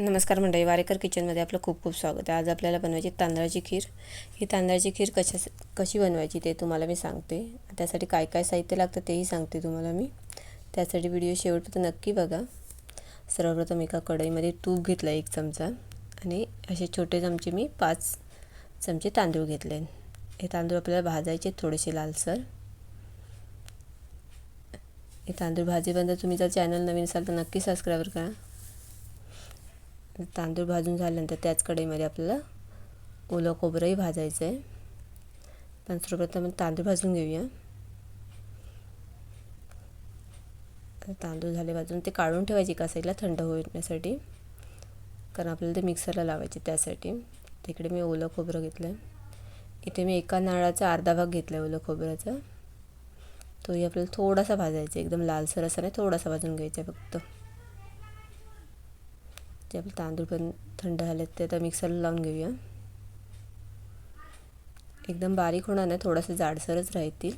नमस्कार मंडळी वारेकर किचनमध्ये आपलं खूप खूप स्वागत आहे. आज आपल्याला बनवायची तांदळाची खीर. ही तांदळाची खीर कशा कशी बनवायची ते तुम्हाला मी सांगते. त्यासाठी काय काय साहित्य लागतं तेही सांगते तुम्हाला मी. त्यासाठी व्हिडिओ शेवटपर्यंत नक्की बघा. सर्वप्रथम एका कढईमध्ये तूप घेतलं एक चमचा आणि असे छोटे चमचे मी पाच चमचे तांदूळ घेतले. हे तांदूळ आपल्याला भाजायचे थोडेसे लालसर. हे तांदूळ भाजेपर्यंत तुम्ही जर चॅनल नवीन असाल तर नक्की सबस्क्राईब करा. तांदूळ भाजून झाल्यानंतर त्याच कढईमध्ये आपल्याला ओलं खोबरंही भाजायचं आहे पण सर्वप्रथम तांदूळ भाजून घेऊया. तांदूळ झाले भाजून ते काढून ठेवायचे एका साईडला थंड होण्यासाठी. कारण आपल्याला ते मिक्सरला लावायचे त्यासाठी. तिकडे मी ओलं खोबरं घेतलं आहे इथे मी एका नारळाचा अर्धा भाग घेतला आहे ओलं खोबऱ्याचा. तोही आपल्याला थोडासा भाजायचा एकदम लालसर असा नाही थोडासा भाजून घ्यायचा फक्त. जे आपले तांदूळ पण थंड झाले ते आता मिक्सरला लावून घेऊया. एकदम बारीक होणार नाही थोडंसं जाडसरच राहतील.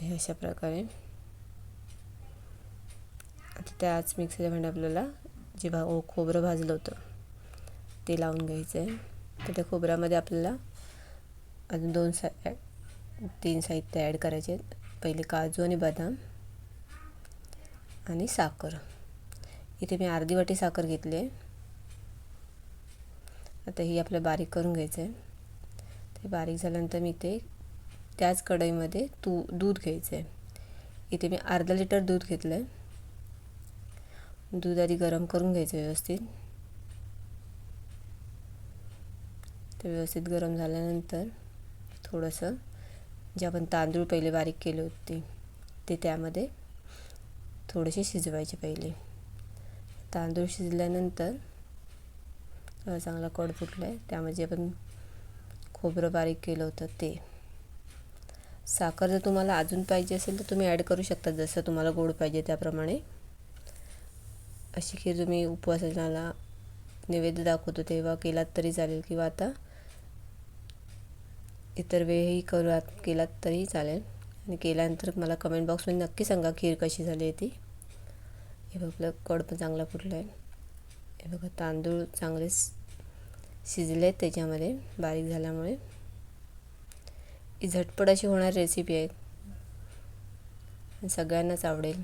हे अशा प्रकारे. आता त्याच मिक्सरच्या भांड्या आपल्याला जे भा ओ खोबरं भाजलं होतं ते लावून घ्यायचं आहे तर त्या खोबऱ्यामध्ये आपल्याला अजून दोन सा तीन साहित्य ॲड करायचे आहेत. पहिले काजू आणि बदाम आणि साखर. इथे मी अर्धी वाटी साखर घेतली आहे. आता ही आपलं बारीक करून घ्यायचं आहे. ते बारीक झाल्यानंतर मी ते त्याच कढईमध्ये तू दूध घ्यायचं आहे इथे मी अर्धा लिटर दूध घेतलं आहे दूध आधी गरम करून घ्यायचं व्यवस्थित. ते व्यवस्थित गरम झाल्यानंतर थोडंसं जे आपण तांदूळ पहिले बारीक केले होते ते त्यामध्ये थोडेसे शिजवायचे पहिले. तांदूळ शिजल्यानंतर चांगला कड फुटला आहे त्यामध्ये आपण खोबरं बारीक केलं होतं ते. साखर जर तुम्हाला अजून पाहिजे असेल तर तुम्ही ॲड करू शकता जसं तुम्हाला गोड पाहिजे त्याप्रमाणे. अशी खीर तुम्ही उपवासाला नैवेद्य दाखवतो तेव्हा केलात तरी चालेल किंवा आता इतर वेळही करू केलात तरीही चालेल. आणि केल्यानंतर मला कमेंट बॉक्समध्ये नक्की सांगा खीर कशी झाली आहे ती. हे बघ आपलं कड पण चांगला फुटला आहे हे बघा तांदूळ चांगले शिजले आहेत त्याच्यामध्ये बारीक झाल्यामुळे. ही झटपट अशी होणारी रेसिपी आहे. सगळ्यांनाच आवडेल.